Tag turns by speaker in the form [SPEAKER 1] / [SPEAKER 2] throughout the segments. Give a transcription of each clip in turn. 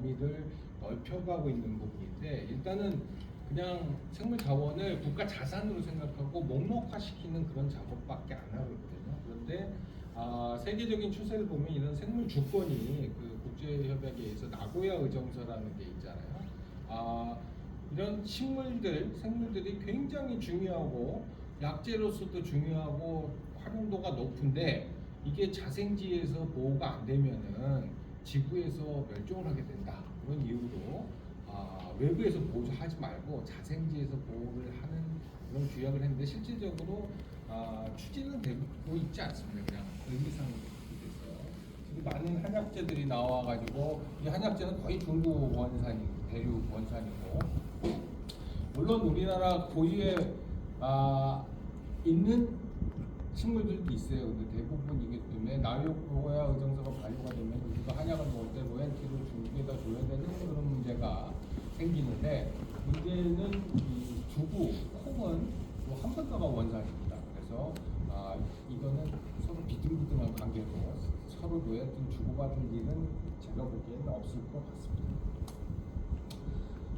[SPEAKER 1] 범위를 넓혀가고 있는 부분인데 일단은 그냥 생물 자원을 국가 자산으로 생각하고 목록화시키는 그런 작업밖에 안 하고 있거든요. 그런데 아, 세계적인 추세를 보면 이런 생물 주권이 그 국제협약에 의해서 나고야 의정서라는 게 있잖아요. 아, 이런 식물들, 생물들이 굉장히 중요하고 약재로서도 중요하고 활용도가 높은데 이게 자생지에서 보호가 안 되면은 지구에서 멸종을 하게 된다. 그런 이유로 아, 외부에서 보호하지 말고 자생지에서 보호를 하는 그런 규약을 했는데 실질적으로 아, 추진은 되고 있지 않습니다. 그냥 의미상 돼서 지금 많은 한약재들이 나와가지고 이 한약재는 거의 중국 원산이 대륙 원산이고 물론 우리나라 고유의 아, 있는 식물들도 있어요. 근데 대부분 이기 때문에 나요고야 의정서가 발효가 되면 우리가 한약을 먹을 때 로엔티를 중국에다 줘야 되는 그런 문제가 생기는데 문제는 이 두부, 콩은 또 한번가가 원산입니다. 그래서 아, 이거는 서로 비등비등한 관계로 서로 로엔티를 주고받을 일은 제가 보기에는 없을 것 같습니다.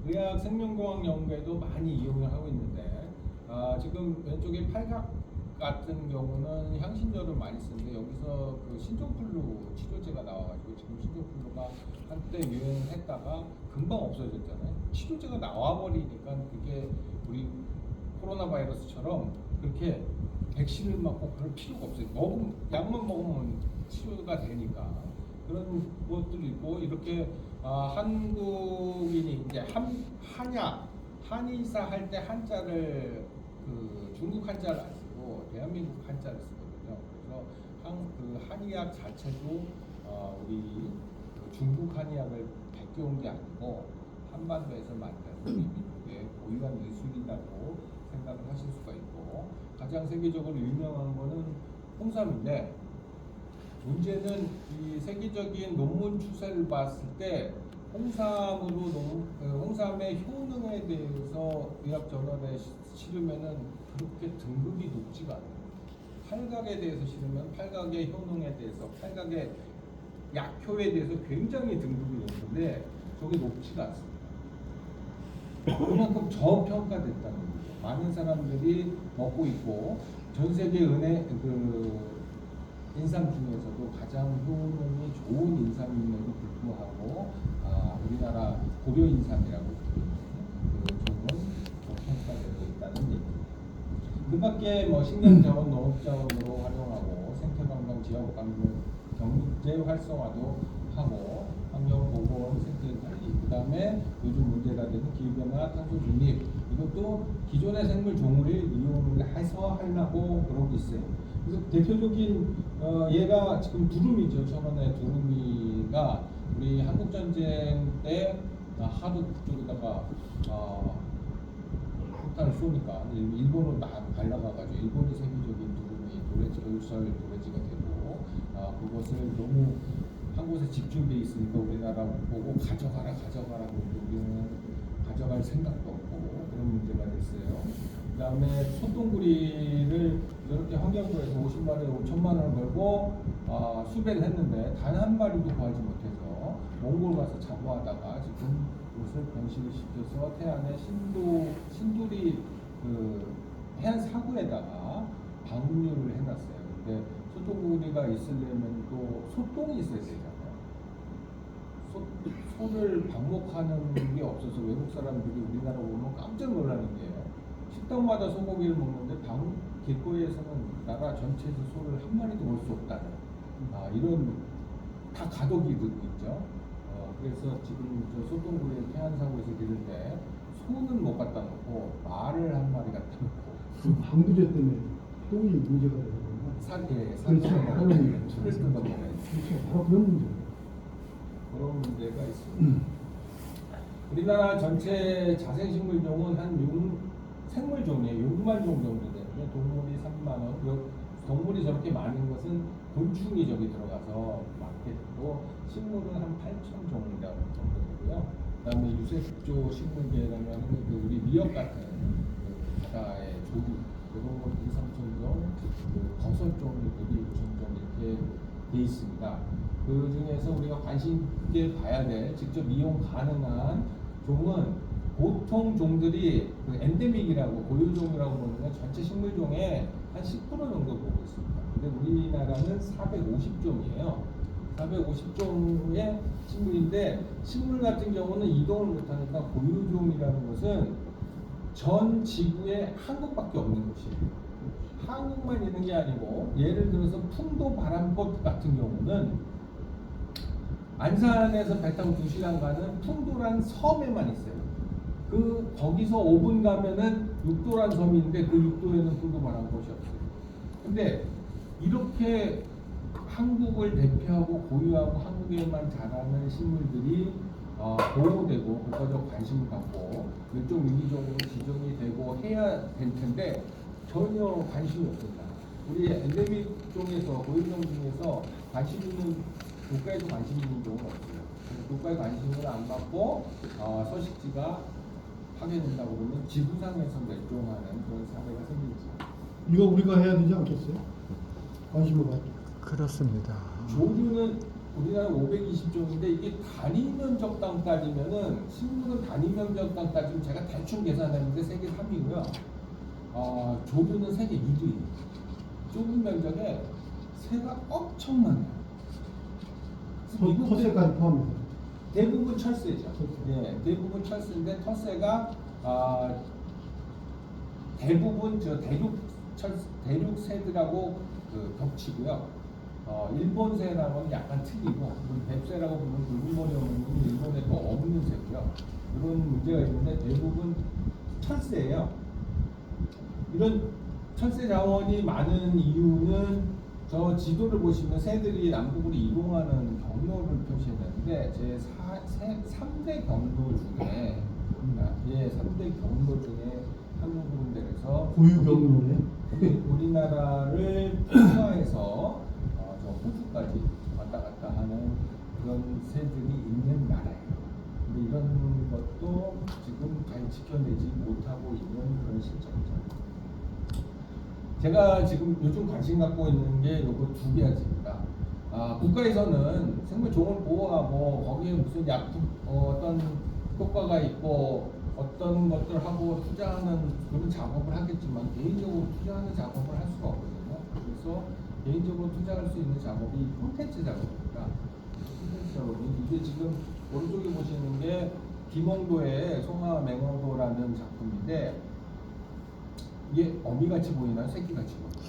[SPEAKER 1] 의학 생명공학 연구에도 많이 이용을 하고 있는데 아, 지금 왼쪽에 팔각 같은 경우는 향신료를 많이 쓰는데 여기서 그 신종플루 치료제가 나와가지고 지금 신종플루가 한때 유행했다가 금방 없어졌잖아요. 치료제가 나와버리니까 그게 우리 코로나 바이러스처럼 그렇게 백신을 맞고 그럴 필요가 없어요. 먹으면 약만 먹으면 치료가 되니까 그런 것들이 있고 이렇게 아, 한국인이 이제 한 한약 한의사 할 때 한자를 그 중국 한자를 안 대한민국 한자를 쓰거든요. 그래서 한 그 한의학 자체도 어, 우리 그 중국 한의학을 베껴온 게 아니고 한반도에서 만든 우리 민족의 고유한 예술이라고 생각을 하실 수가 있고 가장 세계적으로 유명한 거는 홍삼인데 문제는 이 세계적인 논문 추세를 봤을 때 홍삼으로 논, 그 홍삼의 효능에 대해서 의학 저널에 시- 실으면은 그렇게 등급이 높지가 않아요. 팔각에 대해서 실으면 팔각의 효능에 대해서 팔각의 약효에 대해서 굉장히 등급이 높은데 저게 높지가 않습니다. 그만큼 저평가됐다는 거죠. 많은 사람들이 먹고 있고 전 세계 은혜 그 인삼 중에서도 가장 효능이 좋은 인삼임에도 불구하고 아, 우리나라 고려 인삼이라고 부르는 그 종은 저평가되고 있다는 얘기입니다. 그밖에 뭐 식량 자원, 농업 자원으로 활용하고 생태 관광, 지역 관광, 경제 활성화도 하고 환경 보건, 생태 관리, 그다음에 요즘 문제가 되는 기후 변화, 탄소 중립 이것도 기존의 생물 종을 이용을 해서 하려고 그러고 있어요. 그래서 대표적인 어, 얘가 지금 두루미죠. 천원의 두루미가 우리 한국 전쟁 때 아, 하도 그쪽에다가 어, 폭탄을 쏘니까 일- 일본으로 막 갈라가가지고 일본이 세계적인 두루미 도래지 겨울철 도래지가 되고 아, 그것을 너무 한 곳에 집중돼 있으니까 우리나라 보고 가져가라 가져가라 그러고 우리는 가져갈 생각도 없고 그런 문제가 됐어요. 그다음에 소똥구리를 이렇게 환경부에서 50마리에 5천만 원을 벌고 아, 수배를 했는데 단 한 마리도 구하지 못해서 몽골 가서 자부하다가 지금 이것을 번식을 시켜서 태안의 신도 신도리 그 해안 사구에다가 방류를 해놨어요. 근데 소똥구리가 있으려면 또 소똥이 있어야 되잖아요. 소, 소를 방목하는 게 없어서 외국 사람들이 우리나라 오면 깜짝 놀라는 게 식당마다 소고기를 먹는데 방 길거리에서는 나라 전체에서 소를 한 마리도 볼 수 없다는 아, 이런 다 가독이 있죠. 어, 그래서 지금 저 소똥구리 태안 사고에서 기를 때 소는 못 갖다 놓고 말을 한 마리 갖다 놓고
[SPEAKER 2] 그 방부제 때문에 똥이 문제가 되는 거구나.
[SPEAKER 1] 사게
[SPEAKER 2] 그렇죠. 하는
[SPEAKER 1] 술을 뜯어 먹어요.
[SPEAKER 2] 그렇죠. 바로 그런 문제.
[SPEAKER 1] 그런 문제가 있습니다. 우리나라 전체 자생식물종은 한 6, 생물종이에요. 6만 종 정도 되는데 동물이 3만 원. 요- 동물이 저렇게 많은 것은 곤충이 저기 들어가서 많게 되고 식물은 한 8천 종 정도 되고요. 그다음에 유색조 식물계라면 그 우리 미역 같은 그 바다의 조류 이런 거 2, 3천 종, 그 버섯종이 1, 2, 5천 종 이렇게 돼 있습니다. 그 중에서 우리가 관심 있게 봐야 될 직접 이용 가능한 종은 보통 종들이 그 엔데믹이라고 고유종이라고 보는 건 전체 식물종의 한 10% 정도 보고 있습니다. 근데 우리나라는 450종이에요. 450종의 식물인데 식물 같은 경우는 이동을 못하니까 고유종이라는 것은 전 지구에 한국밖에 없는 곳이에요. 한국만 있는 게 아니고 예를 들어서 풍도 바람꽃 같은 경우는 안산에서 배 타고 2시간 가는 풍도란 섬에만 있어요. 그 거기서 5분 가면은 육도란 섬이 있는데 그 육도에는 풍도 바람꽃이 없어요. 근데 이렇게 한국을 대표하고 고유하고 한국에만 자라는 식물들이 어, 보호되고 국가적 관심을 갖고 멸종 위기종으로 지정이 되고 해야 될 텐데 전혀 관심이 없습니다. 우리 엔데믹 종에서 고유종 중에서 관심 있는 국가에도 관심 있는 종은 없어요. 국가의 관심을 안 받고 어, 서식지가 파괴된다고 그러면 지구상에서 멸종하는 그런 사례가 생기죠.
[SPEAKER 2] 이거 우리가 해야 되지 않겠어요? 관심을 갖고.
[SPEAKER 3] 그렇습니다.
[SPEAKER 1] 조류는 우리나라 520종인데 이게 단위 면적당 따지면은 식물은 단위 면적당 따지면 제가 대충 계산했는데 세계 3위고요. 어, 조류는 세계 1위. 좁은 면적에 새가 엄청 많아요. 미국
[SPEAKER 2] 토세까지 포함해서.
[SPEAKER 1] 대부분. 철새. 예, 대부분 철새인데 털새가 아, 대부분 저 대륙 철 대륙 새들하고 그 겹치고요. 어, 일본 새랑은 약간 틀리고 뱁새라고 부르는 붉은 머리 없는 일본에 또 없는 새고요. 이런 문제가 있는데 대부분 철새예요. 이런 철새 자원이 많은 이유는 저 지도를 보시면 새들이 남북으로 이동하는 경로를 표시했는데 제 3대 경로 중에 아, 예, 3대 경로 중에 한 내려서
[SPEAKER 2] 고유 경로네.
[SPEAKER 1] 우리- 우리나라를 통과해서 어, 저 호주까지 왔다 갔다 하는 그런 새들이 있는 나라예요. 근데 이런 것도 지금 잘 지켜내지 못하고 있는 그런 실정이죠. 제가 지금 요즘 관심 갖고 있는 게 요거 두 가지입니다. 아, 국가에서는 생물 종을 보호하고 거기에 무슨 약품 어, 어떤 효과가 있고 어떤 것들 하고 투자하는 그런 작업을 하겠지만 개인적으로 투자하는 작업을 할 수가 없거든요. 그래서 개인적으로 투자할 수 있는 작업이 콘텐츠 작업입니다. 콘텐츠 작업이 이게 지금 오른쪽에 보시는 게 김홍도의 송화 맹어도라는 작품인데 이게 어미같이 보이나요? 새끼같이 보이나요?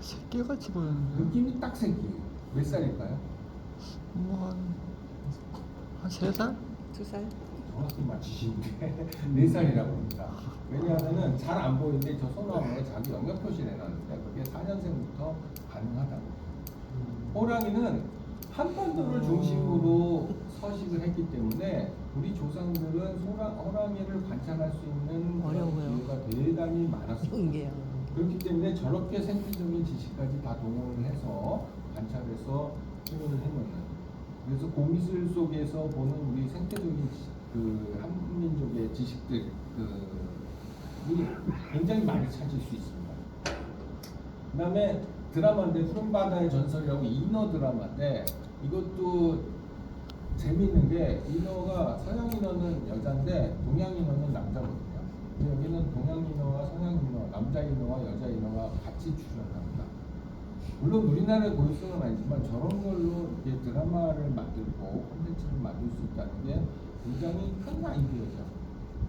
[SPEAKER 3] 새끼같이 보이는데
[SPEAKER 1] 느낌이 딱 새끼예요. 몇 살일까요?
[SPEAKER 3] 뭐한세 살?
[SPEAKER 4] 두 살?
[SPEAKER 1] 정확히 맞히시는데 네 살이라고 합니다. 왜냐하면은 잘 안 보이는데 저 소나무에 자기 영역 표시를 해놨는데 그게 4년생부터 가능하다고. 호랑이는 한반도를 중심으로 서식을 했기 때문에 우리 조상들은 소라, 호랑이를 관찰할 수 있는 그런
[SPEAKER 4] 어려워요.
[SPEAKER 1] 기회가 대단히 많았습니다. 그렇기 때문에 저렇게 생태적인 지식까지 다 동원을 해서 관찰해서 표현을 해놓는 그래서 고미술 속에서 보는 우리 생태적인 지- 그 한민족의 지식들 그이 굉장히 많이 찾을 수 있습니다. 그다음에 드라마인데 푸른 바다의 전설이라고 인어 드라마인데 이것도 재미있는 게 인어가 서양 인어는 여자인데 동양 인어는 남자거든요. 여기는 동양인어와 서양인어, 남자인어와 여자인어가 같이 출연합니다. 물론 우리나라의 고유성은 아니지만 저런 걸로 이렇게 드라마를 만들고 콘텐츠를 만들 수 있다는 게 굉장히 큰 아이디어죠.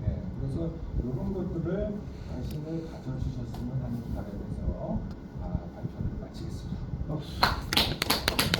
[SPEAKER 1] 네, 그래서 이런 것들을 관심을 가져주셨으면 하는 바람에서 아, 발표를 마치겠습니다.